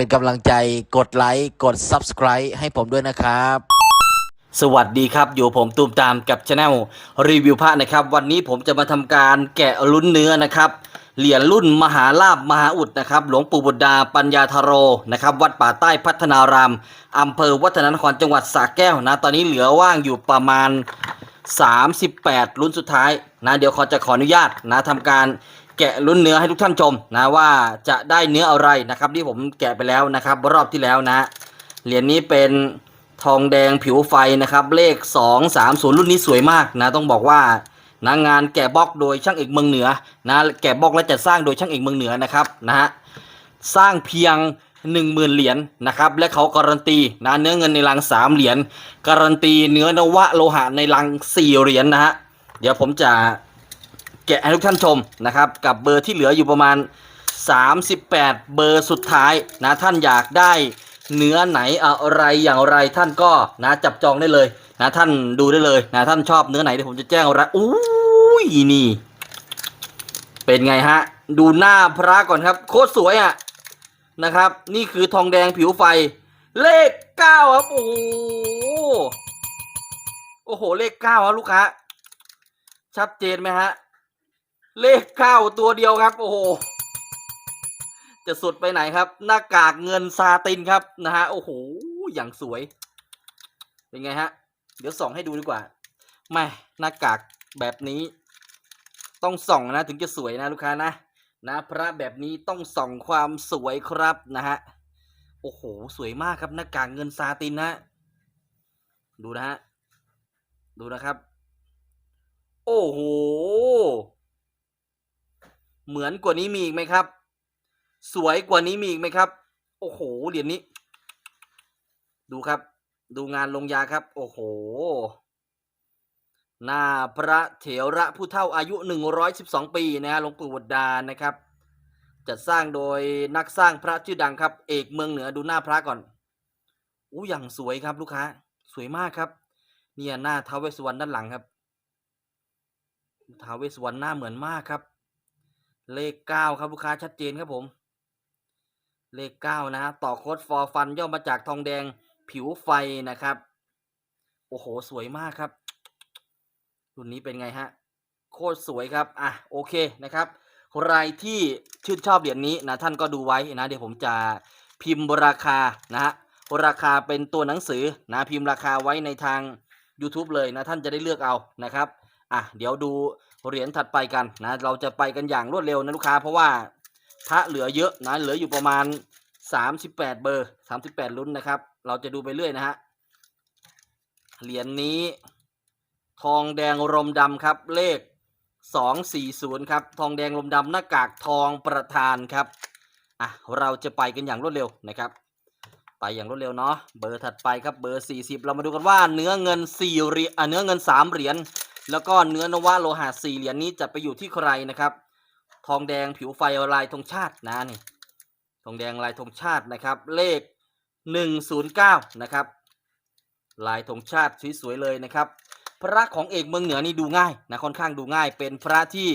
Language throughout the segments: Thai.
เป็นกำลังใจกดไลค์กด Subscribe ให้ผมด้วยนะครับ สวัสดีครับ อยู่ผมตูมตามกับช anel รีวิวพระนะครับ วันนี้ผมจะมาทำการแกะลุ้นเนื้อนะครับเหรียญรุ่นมหาลาบมหาอุดนะครับหลวงปู่บุตรดาปัญญาธโรนะครับวัดป่าใต้พัฒนารามอำเภอวัฒนานครจังหวัดสระแก้วนะตอนนี้เหลือว่างอยู่ประมาณ 38ลุ้นสุดท้ายนะเดี๋ยวขอจะขออนุญาตนะทำการ แกะลุ้นเนื้อให้ทุกท่านชมนะว่าจะได้เนื้ออะไรนะครับที่ผมแกะไปแล้วนะครับ รอบที่แล้วนะเหรียญนี้เป็นทองแดงผิวไฟนะครับ เลข 230 รุ่นนี้สวยมากนะต้องบอกว่านะงานแกะบล็อกโดยช่างเอกเมืองเหนือนะแกะบล็อกและจัดสร้างโดยช่างเอกเมืองเหนือนะครับนะฮะสร้างเพียง 10,000 เหรียญนะครับและเขาการันตีนะเนื้อเงินในรัง 3 เหรียญการันตีเนื้อนวะโลหะในรัง 4 เหรียญนะฮะเดี๋ยวผมจะ แกะให้ทุกท่านชมนะครับ กับเบอร์ที่เหลืออยู่ประมาณ 38 เบอร์สุดท้ายนะท่านอยากได้เนื้อไหนอะไรอย่างไรท่านก็นะจับจองได้เลยนะท่านดูได้เลยนะท่านชอบเนื้อไหนเดี๋ยวผมจะแจ้งอาละอุ้ยนี่ เป็นไงฮะ ดูหน้าพระก่อนครับ โคตรสวยอะ่ะนะครับ นี่คือทองแดงผิวไฟ เลขเก้าครับโอ้โหโอ้โหเลขเก้าครับลูกค้าชัดเจนไหมฮะ เลขเก้าตัวเดียวครับ โอ้โห จะสุดไปไหนครับ หน้ากากเงินซาตินครับนะฮะ โอ้โห อย่างสวย เป็นไงฮะ เดี๋ยวส่องให้ดูดีกว่าแม่หน้ากากแบบนี้ ต้องส่องนะถึงจะสวยนะลูกค้านะ นะ พระแบบนี้ต้องส่องความสวยครับนะฮะ โอ้โห สวยมากครับหน้ากากเงินซาตินนะ ดูนะฮะ ดูนะครับ โอ้โห เหมือนกว่านี้มีอีกไหมครับ สวยกว่านี้มีอีกไหมครับ โอ้โหเหรียญนี้ ดูครับ ดูงานลงยาครับ โอ้โหหน้าพระเถระผู้เฒ่าอายุ 112 ปีนะฮะหลวงปู่วดดานะครับ จัดสร้างโดยนักสร้างพระชื่อดังครับ เอกเมืองเหนือดูหน้าพระก่อนอู้อย่างสวยครับลูกค้า สวยมากครับ เนี่ยหน้าท้าวเวสวรรณด้านหลังครับท้าวเวสวรรณหน้าเหมือนมากครับ เลขเก้าครับลูกค้าชัดเจนครับผม เลขเก้านะฮะต่อโค้ดฟอร์ฟันย่อมาจากทองแดงผิวไฟนะครับ โอ้โห สวยมากครับ รุ่นนี้เป็นไงฮะ โคตรสวยครับ อะ โอเคนะครับใครที่ชื่นชอบเหรียญนี้นะท่านก็ดูไว้นะ เดี๋ยวผมจะพิมพ์ราคานะฮะราคาเป็นตัวหนังสือนะพิมพ์ราคาไว้ในทาง YouTube เลยนะท่านจะได้เลือกเอานะครับ อะ เดี๋ยวดู เหรียญถัดไปกันนะเราจะไปกันอย่างรวดเร็วนะลูกค้า เพราะว่าพระเหลือเยอะนะเหลืออยู่ประมาณ 38 เบอร์ 38 ลุ้นนะครับ เราจะดูไปเรื่อยนะฮะเหรียญนี้ ทองแดงรมดำครับ เลข 240 ครับ ทองแดงรมดำหน้ากากทองประธานครับอะเราจะไปกันอย่างรวดเร็วนะครับไปอย่างรวดเร็วเนาะเบอร์ถัดไปครับเบอร์ 40 เรามาดูกันว่าเนื้อเงิน4เหรียญอะเนื้อเงิน 3 เหรียญ แล้วก็เนื้อนวะโลหะ4เหรียญนี้จะไปอยู่ที่ใครนะครับ ทองแดงผิวไฟลายธงชาตินะนี่ทองแดงลายธงชาตินะครับ เลข 109 นะครับ ลายธงชาติสวยๆเลยนะครับ พระของเอกเมืองเหนือนี่ดูง่ายนะค่อนข้างดูง่ายเป็นพระที่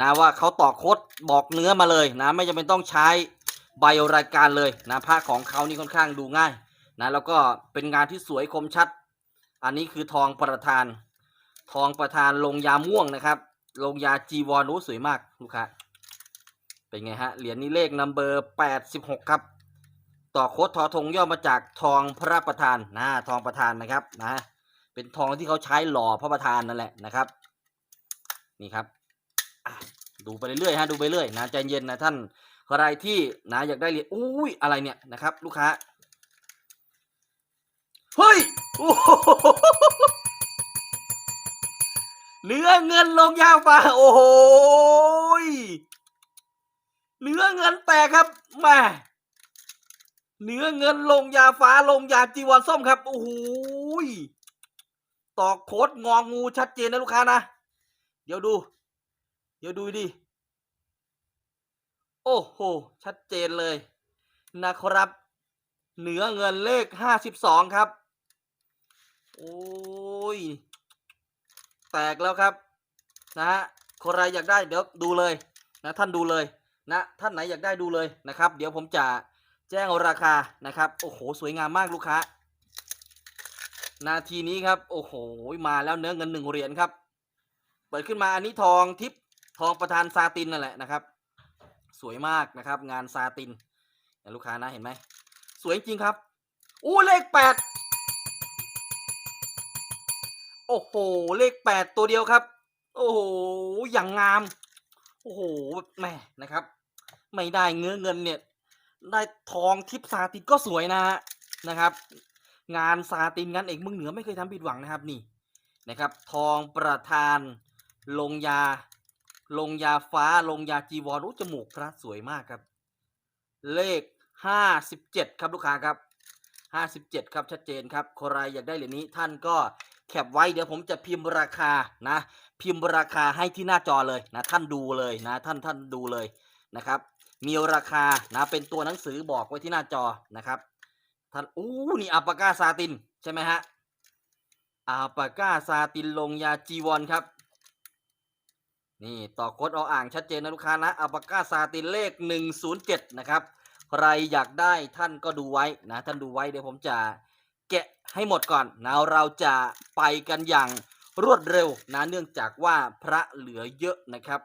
นะว่าเขาต่อโคดบอกเนื้อมาเลยนะไม่จำเป็นต้องใช้ใบรายการเลยนะพระของเขานี่ค่อนข้างดูง่ายนะแล้วก็เป็นงานที่สวยคมชัด อันนี้คือทองประธาน ทองประธานลงยาม่วงนะครับ ลงยาจีวรรู้สวยมากลูกค้าเป็นไงฮะ เหรียญนี้เลขนัมเบอร์แปดสิบหกครับ ต่อโคดทอทงย่อมาจากทองพระประธานนะทองประธานนะครับนะเป็นทองที่เขาใช้หล่อพระประธานนั่นแหละนะครับ นี่ครับดูไปเรื่อยๆฮะดูไปเรื่อยนะใจเย็นนะท่านใครที่นะอยากได้เหรียญอุ้ยอะไรเนี่ยนะครับ ลูกค้าเฮ้ย โอ้โหเนื้อเงินลงยาวฟ้าโอ้โหยเนื้อเงินแตกครับแม่เนื้อเงินลงยาฟ้าลงยาจีวรส้มครับโอ้โหตอกโคดงองูชัดเจนนะลูกค้านะเดี๋ยวดู เดี๋ยวดูดิโอ้โหชัดเจนเลยนะครับ เหนือเงินเลขห้าสิบสองครับ โอ้ย แตกแล้วครับนะฮะใครอยากได้เดี๋ยวดูเลยนะท่านดูเลยนะท่านไหนอยากได้ดูเลยนะครับ เดี๋ยวผมจะแจ้งราคานะครับโอ้โหสวยงามมากลูกค้า นาทีนี้ครับโอ้โหมาแล้วเนื้อเงินหนึ่งเหรียญครับ เปิดขึ้นมาอันนี้ทองทิพทองประธานซาตินนั่นแหละนะครับ สวยมากนะครับ งานซาตินเนี่ยลูกค้านะเห็นไหมสวยจริงครับอู้เลขแปด โอ้โห เลขแปดตัวเดียวครับ โอ้โห อย่างงาม โอ้โหแหม่นะครับ ไม่ได้เนื้อเงินเนี่ย ได้ทองทิพซาตินก็สวยนะฮะนะครับ งานซาตินงานเอกมืองเหนือไม่เคยทำผิดหวังนะครับนี่นะครับ ทองประธาน ลงยา ลงยาฟ้า ลงยาจีวรรู้จมูกพระสวยมากครับ เลขห้าสิบเจ็ดครับลูกค้าครับห้าสิบเจ็ดครับชัดเจนครับ ใครอยากได้เหรียญนี้ท่านก็ แคปไว้เดี๋ยวผมจะพิมพ์ราคานะ พิมพ์ราคาให้ที่หน้าจอเลยนะ ท่านดูเลยนะ ท่านท่านดูเลยนะครับ มีราคานะเป็นตัวหนังสือบอกไว้ที่หน้าจอนะครับท่านอู้นี่อัปปากาซาตินใช่ไหมฮะอัปปากาซาตินลงยาจีวอนครับ นี่ต่อโค้ดเอาอ่างชัดเจนนะลูกค้านะอัปปากาซาตินเลข 107 นะครับใครอยากได้ท่านก็ดูไว้นะ ท่านดูไว้เดี๋ยวผมจะ ให้หมดก่อนนะเราจะไปกันอย่างรวดเร็วนะเนื่องจากว่าพระเหลือเยอะนะครับ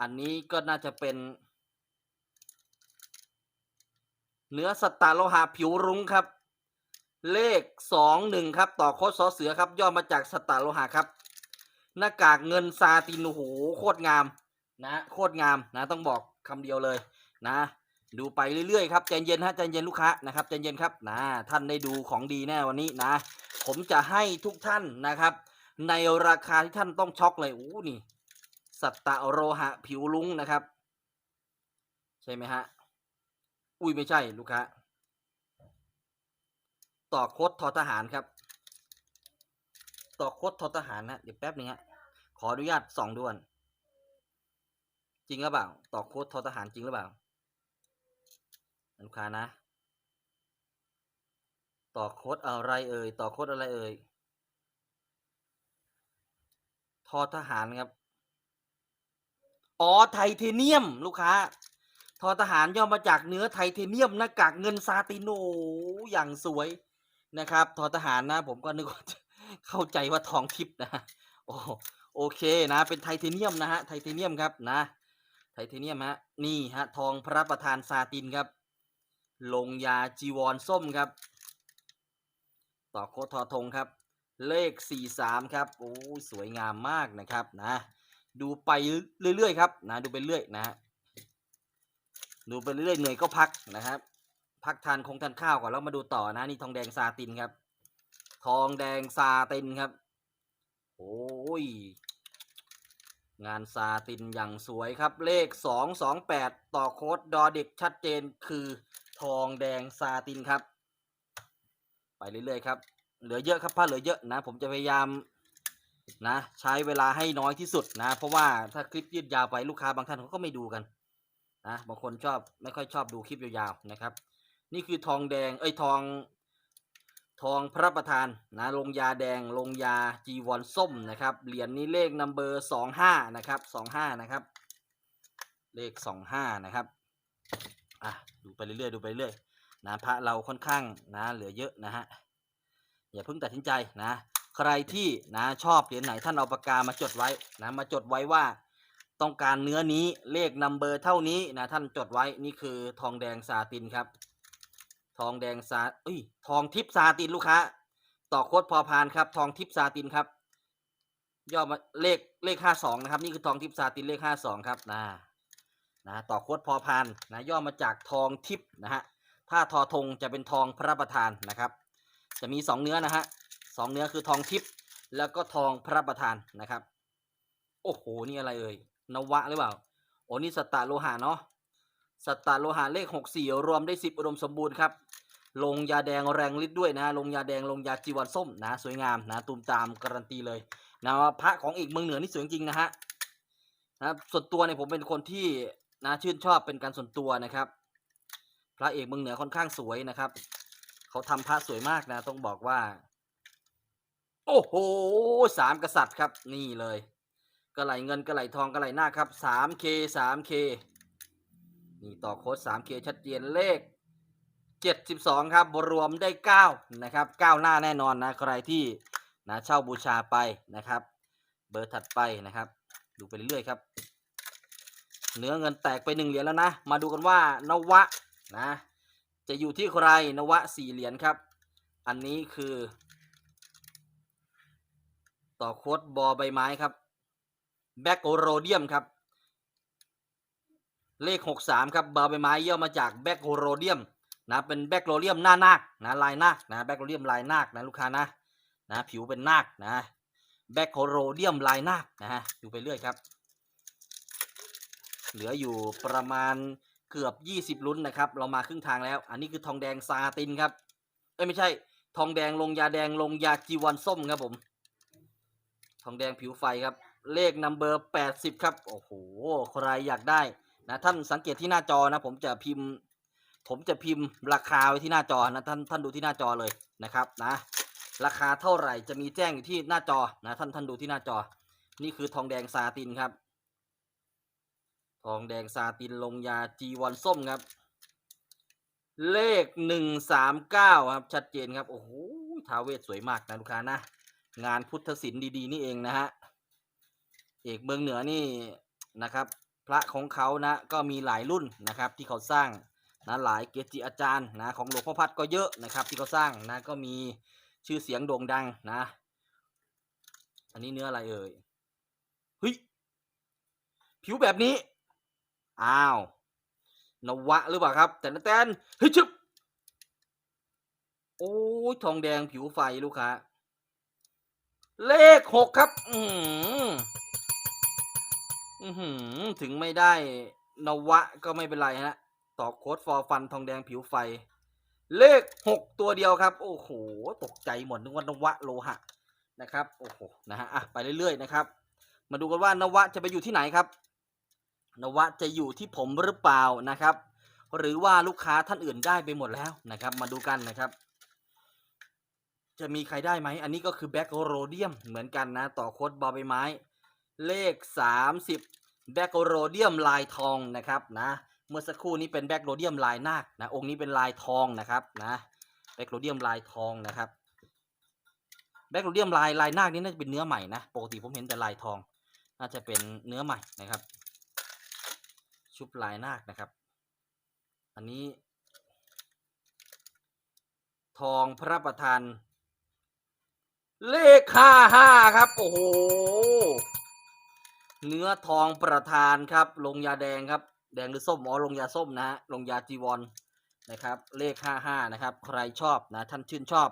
อันนี้ก็น่าจะเป็น เนื้อสตตาร์โลหะผิวรุ้งครับ เลขสองหนึ่งครับ ต่อโคดสอเสือครับ ย่อมาจากสตาร์โลหะครับ หน้ากากเงินซาตินโอ้โหโคตรงามนะโคตรงามนะต้องบอกคำเดียวเลยนะ ดูไปเรื่อยๆครับใจเย็นฮะใจเย็นลูกค้านะครับใจเย็นครับนะท่านได้ดูของดีแน่วันนี้นะ ผมจะให้ทุกท่านนะครับ ในราคาที่ท่านต้องช็อกเลยอู้นี่ สัตตะโรหะผิวลุงนะครับ ใช่ไหมฮะอุ้ยไม่ใช่ลูกค้าต่อโคดทอทหารครับ ต่อโคดทอทหารนะเดี๋ยวแป๊บนึงฮะขออนุญาตส่องด่วน จริงหรือเปล่า ต่อโคดทอทหารจริงหรือเปล่า ลูกค้านะ ต่อโคดอะไรเอ่ย ต่อโคดอะไรเอ่ย ทอทหารครับ อ๋อไทเทเนียม ลูกค้า ทอทหารย่อมาจากเนื้อไทเทเนียมหน้ากากเงินซาติโนอย่างสวยนะครับ ทอทหารนะ ผมก็นึกว่าเข้าใจว่าทองทิพย์นะ โอ้โอเคนะ เป็นไทเทเนียมนะฮะ ไทเทเนียมครับนะ ไทเทเนียมฮะ นี่ฮะ ทองพระประธานซาตินครับ ลงยาจีวรส้มครับ ต่อโคทอทงครับ เลข 43 ครับ โอ้สวยงามมากนะครับนะ ดูไปเรื่อยๆครับนะดูไปเรื่อยนะดูไปเรื่อยเหนื่อยก็พักนะครับ พักทานคงทานข้าวก่อนแล้วมาดูต่อนะนี่ทองแดงซาตินครับ ทองแดงซาตินครับ โอ้ยงานซาตินอย่างสวยครับ เลข 228 ต่อโค้ดดอเด็กชัดเจนคือ ทองแดงซาตินครับ ไปเรื่อยๆครับ เหลือเยอะครับผ้าเหลือเยอะนะ ผมจะพยายามนะใช้เวลาให้น้อยที่สุดนะ เพราะว่าถ้าคลิปยืดยาวไปลูกค้าบางท่านเขาก็ไม่ดูกันนะบางคนชอบไม่ค่อยชอบดูคลิปยาวๆนะครับ นี่คือทองแดงเอ้ยทอง ทองพระประธานนะลงยาแดงลงยาจีวรส้มนะครับเหรียญนี้เลขนัมเบอร์สองห้านะครับสองห้านะครับ เลขสองห้านะครับ อะดูไปเรื่อยๆดูไปเรื่อยนะพระเราค่อนข้างนะเหลือเยอะนะฮะอย่าเพิ่งตัดสินใจนะ ใครที่นะชอบเหรียญไหนท่านเอาปากกามาจดไว้นะมาจดไว้ว่าต้องการเนื้อนี้เลขนัมเบอร์เท่านี้นะท่านจดไว้นี่คือทองแดงซาตินครับ ทองแดงซาเอ้ยทองทิพซาตินลูกค้า ต่อโคดพอพานครับ ทองทิพซาตินครับย่อมาเลขเลขห้าสองนะครับ นี่คือทองทิพซาตินเลขห้าสองครับนะ นะต่อโคดพอพานนะย่อมาจากทองทิพย์นะฮะถ้าทอธงจะเป็นทองพระประธานนะครับ จะมีสองเนื้อนะฮะสองเนื้อคือทองทิพย์แล้วก็ทองพระประธานนะครับ โอ้โหนี่อะไรเอ่ยนวะหรือเปล่าโอ้นี่สตตาโลหะเนาะสตตาโลหะเลขหกสี่รวมได้สิบอุดมสมบูรณ์ครับลงยาแดงแรงฤทธิ์ด้วยนะลงยาแดงลงยาจีวรส้มนะ สวยงามนะตูมตามการันตีเลยนะพระของอีกเมืองเหนือนี่สวยจริงนะฮะนะส่วนตัวเนี่ยผมเป็นคนที่ นะชื่นชอบเป็นการส่วนตัวนะครับ พระเอกเมืองเหนือค่อนข้างสวยนะครับ เขาทำพระสวยมากนะ ต้องบอกว่า โอ้โหสามกษัตริย์ครับ นี่เลยกระไหลเงินกระไหลทองกระไหลหน้าครับสามเคสามเคนี่ต่อโค้ดสามเคชัดเจนเลข 72 ครับ รวมได้ 9 นะครับ 9 หน้าแน่นอนนะ ใครที่นะเช่าบูชาไปนะครับ เบอร์ถัดไปนะครับ ดูไปเรื่อยๆครับ เนื้อเงินแตกไปหนึ่งเหรียญแล้วนะ มาดูกันว่านวะนะ จะอยู่ที่ใครนวะสี่เหรียญครับ อันนี้คือ ต่อโค้ดบอใบไม้ครับแบ็กโรเดียมครับ เลข 63 ครับบอใบไม้ย่อมาจากแบ็กโรเดียมนะเป็นแบ็กโรเดียมหน้านาคนะลายนาคนะแบ็กโรเดียมลายนาคนะลูกค้านะนะผิวเป็นนาคนะแบ็กโรเดียมลายนาคนะฮะดูไปเรื่อยครับ เหลืออยู่ประมาณเกือบ 20 ลุ้นนะครับ เรามาครึ่งทางแล้ว อันนี้คือทองแดงซาตินครับ เอ้ยไม่ใช่ ทองแดงลงยาแดงลงยาจีวันส้มครับผม ทองแดงผิวไฟครับ เลขนัมเบอร์80 ครับ โอ้โห ใครอยากได้นะท่านสังเกตที่หน้าจอนะ ผมจะพิมพ์ ผมจะพิมพ์ราคาไว้ที่หน้าจอนะท่านท่านดูที่หน้าจอเลยนะครับนะ ราคาเท่าไหร่จะมีแจ้งอยู่ที่หน้าจอนะท่านท่านดูที่หน้าจอ นี่คือทองแดงซาตินครับ ทองแดงซาตินลงยาจีวันส้มครับ เลขหนึ่งสามเก้าครับ ชัดเจนครับ โอ้โหท้าเวทสวยมากนะลูกค้านะ งานพุทธศิลป์ดี ๆ นี่เองนะฮะ เอกเมืองเหนือนี่นะครับ พระของเขานะก็มีหลายรุ่นนะครับที่เขาสร้างนะหลายเกจิอาจารย์นะของหลวงพ่อพัดก็เยอะนะครับ ที่เขาสร้างนะก็มีชื่อเสียงโด่งดังนะ อันนี้เนื้ออะไรเอ่ยเฮ้ยผิวแบบนี้ อ้าวนวะหรือเปล่าครับ แต่ละแตนเฮ้ยชึบโอ้ยทองแดงผิวไฟลูกค้า เลขหกครับ อือหืออื้อหือถึงไม่ได้นวะก็ไม่เป็นไรฮะต่อโค้ดฟอร์ฟันทองแดงผิวไฟ เลขหกตัวเดียวครับ โอ้โห ตกใจหมดนึกว่านวะโลหะนะครับ โอ้โห นะฮะ อะ ไปเรื่อยๆนะครับ มาดูกันว่านวะจะไปอยู่ที่ไหนครับ นวะจะอยู่ที่ผมหรือเปล่านะครับ หรือว่าลูกค้าท่านอื่นได้ไปหมดแล้วนะครับ มาดูกันนะครับ จะมีใครได้ไหม อันนี้ก็คือแบ็กโรเดียมเหมือนกันนะ ต่อโค้ดบอใบไม้ เลข 30แบ็กโรเดียมลายทองนะครับนะ เมื่อสักครู่นี้เป็นแบ็กโรเดียมลายนาคนะ องค์นี้เป็นลายทองนะครับนะแบ็กโรเดียมลายทองนะครับแบ็กโรเดียมลายลายนาคนี่น่าจะเป็นเนื้อใหม่นะปกติผมเห็นแต่ลายทอง น่าจะเป็นเนื้อใหม่นะครับ ชุบลายนาคนะครับ อันนี้ ทองพระประธาน เลขห้าห้าครับ โอ้โห เนื้อทองประธานครับ ลงยาแดงครับ แดงหรือส้มอ๋อลงยาส้มนะฮะลงยาจีวรนะครับ เลขห้าห้านะครับ ใครชอบนะท่านชื่นชอบ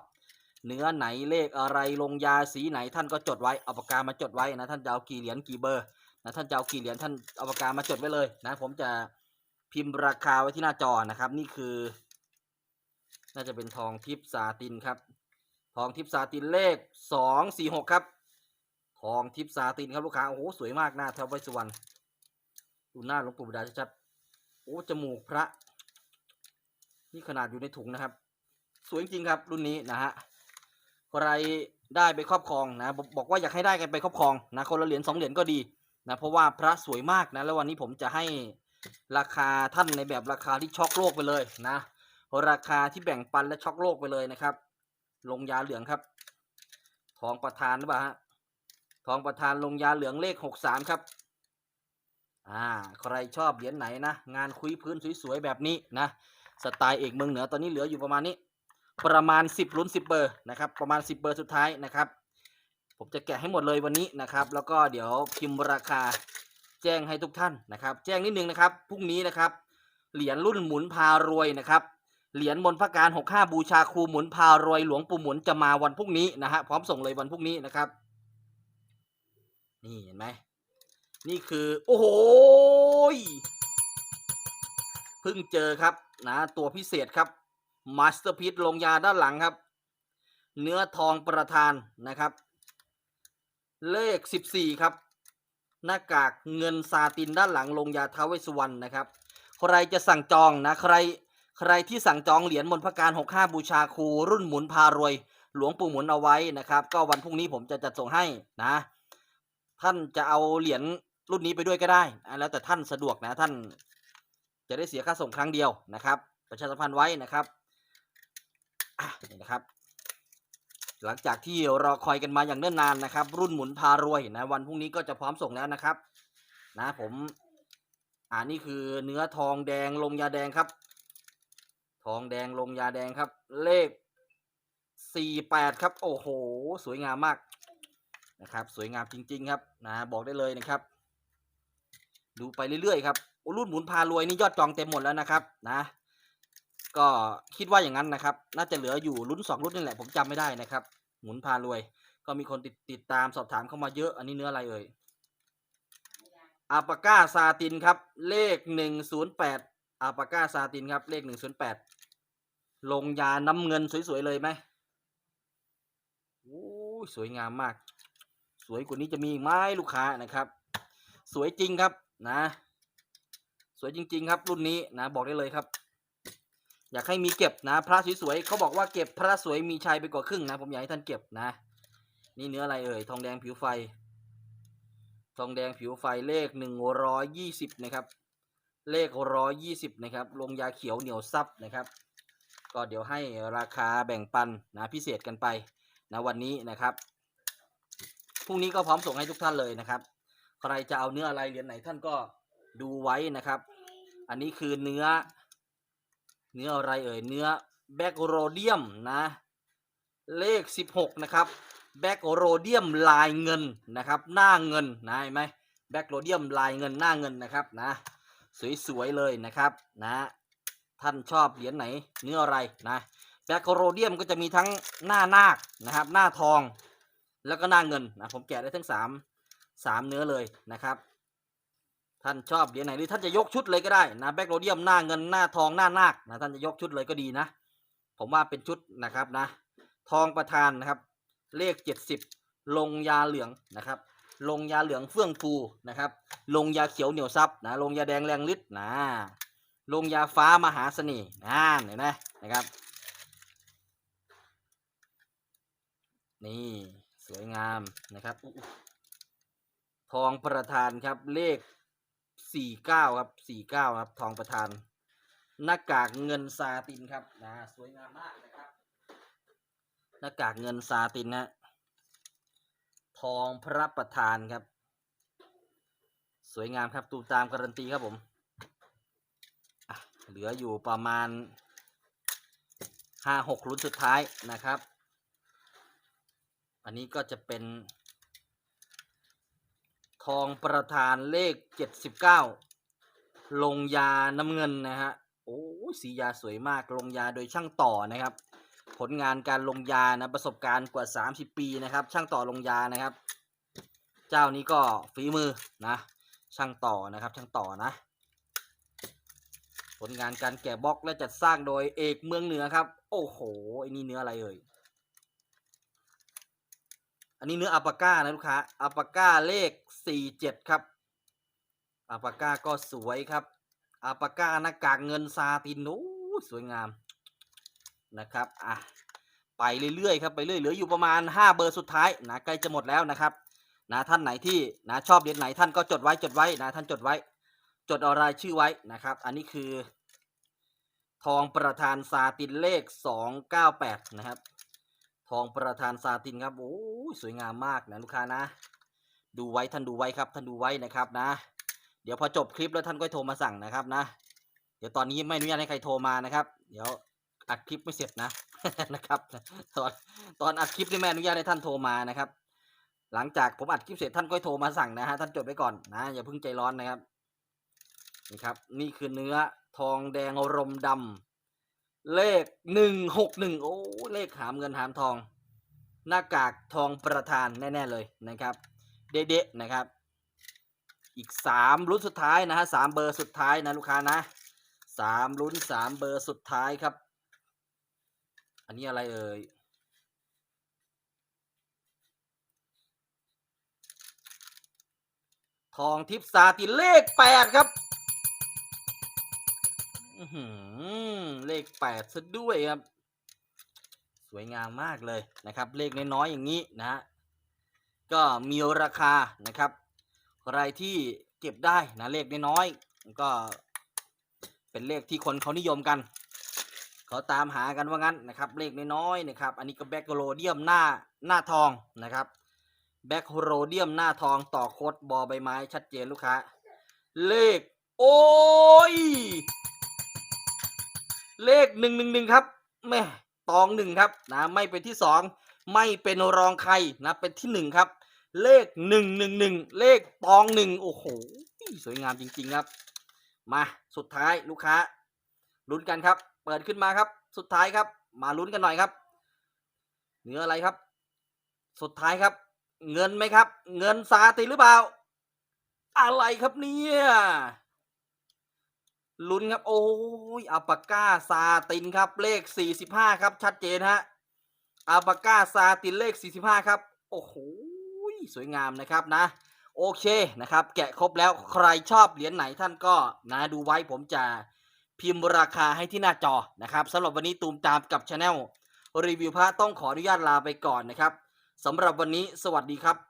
เนื้อไหนเลขอะไรลงยาสีไหนท่านก็จดไว้เอาปากกามาจดไว้นะท่านจะเอากี่เหรียญกี่เบอร์ นะท่านจะเอากี่เหรียญท่านเอาปากกามาจดไว้เลยนะผมจะพิมพ์ราคาไว้ที่หน้าจอนะครับ นี่คือ น่าจะเป็นทองทิพซาตินครับ ทองทิพซาตินเลขสองสี่หกครับ ทองทิพซาตินครับลูกค้าโอ้โหสวยมากหน้าแถวไวสุวรรณดูหน้าหลวงปู่บุดาชัดโอ้จมูกพระ นี่ขนาดอยู่ในถุงนะครับ สวยจริงครับรุ่นนี้นะฮะใครได้ไปครอบครองนะบอกว่าอยากให้ได้กันไปครอบครองนะคนละเหรียญสองเหรียญก็ดี นะเพราะว่าพระสวยมากนะแล้ววันนี้ผมจะให้ราคาท่านในแบบราคาที่ช็อกโลกไปเลยนะราคาที่แบ่งปันและช็อกโลกไปเลยนะครับ ลงยาเหลืองครับทองประธานหรือเปล่าฮะทองประธานลงยาเหลืองเลขหกสามครับอ่าใครชอบเหรียญไหนนะงานคุยพื้นสวยๆแบบนี้นะสไตล์เอกเมืองเหนือตอนนี้เหลืออยู่ประมาณนี้ ประมาณสิบลุ้นสิบเบอร์นะครับประมาณสิบเบอร์สุดท้ายนะครับ ผมจะแกะให้หมดเลยวันนี้นะครับ แล้วก็เดี๋ยวพิมพ์ราคาแจ้งให้ทุกท่านนะครับ แจ้งนิดนึงนะครับพรุ่งนี้นะครับ เหรียญรุ่นหมุนพารวยนะครับเหรียญมนพระการหกห้าบูชาครูหมุนพารวยหลวงปู่หมุนจะมาวันพรุ่งนี้นะฮะพร้อมส่งเลยวันพรุ่งนี้นะครับ นี่เห็นไหมนี่คือ โอ้โหเพิ่งเจอครับนะตัวพิเศษครับมาสเตอร์พี e ลงยาด้านหลังครับ เนื้อทองประธานนะครับ เลขสิบสี่ครับ หน้ากากเงินซาตินด้านหลังลงยาท้าวเวสสุวรรณนะครับ ใครจะสั่งจองนะใครใครที่สั่งจองเหรียญมนพระการ65 บูชาครูรุ่นหมุนพารวย หลวงปู่หมุนเอาไว้นะครับ ก็วันพรุ่งนี้ผมจะจัดส่งให้นะ ท่านจะเอาเหรียญรุ่นนี้ไปด้วยก็ได้แล้วแต่ท่านสะดวกนะท่าน จะได้เสียค่าส่งครั้งเดียวนะครับ ประชาสัมพันธ์ไว้นะครับนะครับ หลังจากที่รอคอยกันมาอย่างเนิ่นนานนะครับ รุ่นหมุนพารวยนะวันพรุ่งนี้ก็จะพร้อมส่งแล้วนะครับ นะผมอ่านี่คือเนื้อทองแดงลงยาแดงครับ ทองแดงลงยาแดงครับ เลขสี่แปดครับ โอ้โห สวยงามมากนะครับ สวยงามจริง ๆ ครับนะบอกได้เลยนะครับ ดูไปเรื่อยๆครับรุ่นหมุนพารวยนี่ยอดจองเต็มหมดแล้วนะครับ นะ ก็คิดว่าอย่างนั้นนะครับ น่าจะเหลืออยู่รุ่นสองรุ่นนี่แหละผมจำไม่ได้นะครับ หมุนพารวย ก็มีคนติดติดตามสอบถามเข้ามาเยอะ อันนี้เนื้ออะไรเอ่ยอาปาก้าซาตินครับ เลขหนึ่งศูนย์แปดอาปาก้าซาตินครับ เลขหนึ่งศูนย์แปดลงยาน้ำเงินสวยๆเลยไหมโอ้สวยงามมาก สวยกว่านี้จะมีไหมลูกค้านะครับ สวยจริงครับนะ สวยจริง ๆ ครับ รุ่นนี้นะบอกได้เลยครับ อยากให้มีเก็บนะ พระสวยๆเขาบอกว่าเก็บพระสวยมีชัยไปกว่าครึ่งนะ ผมอยากให้ท่านเก็บนะ นี่เนื้ออะไรเอ่ยทองแดงผิวไฟ ทองแดงผิวไฟเลขหนึ่งร้อยยี่สิบนะครับ เลขร้อยยี่สิบนะครับ ลงยาเขียวเหนียวซับนะครับ ก็เดี๋ยวให้ราคาแบ่งปันนะพิเศษกันไปนะวันนี้นะครับพรุ่งนี้ก็พร้อมส่งให้ทุกท่านเลยนะครับ ใครจะเอาเนื้ออะไรเหรียญไหนท่านก็ดูไว้นะครับ อันนี้คือเนื้อ เนื้ออะไรเอ่ยเนื้อแบคโรเดียมนะ เลข 16 นะครับแบคโรเดียมลายเงินนะครับหน้าเงินนะเห็นไหมแบคโรเดียมลายเงินหน้าเงินนะครับนะสวยๆเลยนะครับนะท่านชอบเหรียญไหนเนื้ออะไรนะแบคโรเดียมก็จะมีทั้งหน้านาคนะครับหน้าทองแล้วก็หน้าเงินนะผมแกะได้ทั้งสามสามเนื้อเลยนะครับ ท่านชอบเหรียญไหนหรือท่านจะยกชุดเลยก็ได้นะแบ็คโรเดียมหน้าเงินหน้าทองหน้านาคนะท่านจะยกชุดเลยก็ดีนะ ผมว่าเป็นชุดนะครับนะ ทองประธานนะครับ เลขเจ็ดสิบลงยาเหลืองนะครับ ลงยาเหลืองเฟื่องฟูนะครับ ลงยาเขียวเหนียวซับนะลงยาแดงแรงฤทธิ์นะลงยาฟ้ามหาเสน่ห์นะเห็นไหมนะครับ นี่สวยงามนะครับ ทองประธานครับเลข สี่เก้าครับสี่เก้าครับ ทองประธาน หน้ากากเงินซาตินครับนะสวยงามมากนะครับ หน้ากากเงินซาตินนะทองพระประธานครับ สวยงามครับตูมตามการันตีครับผมเหลืออยู่ประมาณห้าหกลุ้นสุดท้ายนะครับ อันนี้ก็จะเป็น ทองประธานเลขเจ็ดสิบเก้าลงยาน้ำเงินนะฮะโอ้สียาสวยมากลงยาโดยช่างต่อนะครับ ผลงานการลงยานะประสบการณ์กว่า 30 ปีนะครับ ช่างต่อลงยานะครับ เจ้านี้ก็ฝีมือนะช่างต่อนะครับช่างต่อนะ ผลงานการแกะบล็อกและจัดสร้างโดยเอกเมืองเหนือครับ โอ้โหไอ้นี่เนื้ออะไรเอ่ย อันนี้เนื้ออัปปาก้านะลูกค้าอัปปาก้าเลข47ครับอัปปาก้าก็สวยครับอัปปาก้าหน้ากากเงินซาตินโอ้สวยงามนะครับอะไปเรื่อยๆครับไปเรื่อยเหลืออยู่ประมาณ 5 เบอร์สุดท้ายนะใกล้จะหมดแล้วนะครับนะท่านไหนที่นะชอบเหรียญไหนท่านก็จดไว้จดไว้นะท่านจดไว้ จดเอารายชื่อไว้นะครับ อันนี้คือ ทองประธานซาตินเลข 298 นะครับ ทองประธานซาตินครับโอ้ยสวยงามมากนะลูกค้านะ ดูไว้ท่านดูไว้ครับ ท่านดูไว้นะครับนะ เดี๋ยวพอจบคลิปแล้วท่านก็โทรมาสั่งนะครับนะ เดี๋ยวตอนนี้ไม่อนุญาตให้ใครโทรมานะครับ เดี๋ยวอัดคลิปไม่เสร็จนะนะครับตอนตอนอัดคลิปนี่แม่อนุญาตให้ท่านโทรมานะครับ หลังจากผมอัดคลิปเสร็จท่านก็โทรมาสั่งนะฮะท่านจดไว้ก่อนนะอย่าเพิ่งใจร้อนนะครับนี่ครับ นี่คือเนื้อทองแดงรมดำ เลขหนึ่งหกหนึ่งโอ้เลขหามเงินหามทอง หน้ากากทองประธานแน่ ๆ เลยนะครับ เด๊ะๆนะครับ อีกสามรุ่นสุดท้ายนะฮะสามเบอร์สุดท้ายนะลูกค้านะสามรุ่นสามเบอร์สุดท้ายครับ อันนี้อะไรเอ่ยทองทิพย์ซาติเลขแปดครับ เลขแปดซะด้วยครับ สวยงามมากเลยนะครับ เลขน้อยๆอย่างนี้นะฮะก็มีราคานะครับใครที่เก็บได้นะเลขน้อยๆก็เป็นเลขที่คนเขานิยมกันเขาตามหากันว่างั้นนะครับ เลขน้อยๆนะครับ อันนี้ก็แบ็กโรเดียมหน้าหน้าทองนะครับแบ็กโรเดียมหน้าทองต่อโคดบอใบไม้ชัดเจนลูกค้า เลข โอ้ย เลขหนึ่งหนึ่งหนึ่งครับแม่ตองหนึ่งครับนะไม่เป็นที่สองไม่เป็นรองใครนะเป็นที่หนึ่งครับ เลขหนึ่งหนึ่งหนึ่งเลขตองหนึ่งโอ้โหสวยงามจริง ๆครับ มาสุดท้ายลูกค้าลุ้นกันครับ เปิดขึ้นมาครับ สุดท้ายครับ มาลุ้นกันหน่อยครับเนื้ออะไรครับ สุดท้ายครับ เงินไหมครับ เงินซาติหรือเปล่า อะไรครับเนี่ย ลุ้นครับ โอ้ยอัปาก้าซาตินครับ เลข 45 ครับ ชัดเจนฮะอัปาก้าซาตินเลข 45 ครับ โอ้โหสวยงามนะครับนะ โอเคนะครับ แกะครบแล้วใครชอบเหรียญไหนท่านก็นะดูไว้ผมจะพิมพ์ราคาให้ที่หน้าจอนะครับสำหรับวันนี้ตูมตามกับช anel รีวิวพระต้องขออนุญาตลาไปก่อนนะครับสำหรับวันนี้สวัสดีครับ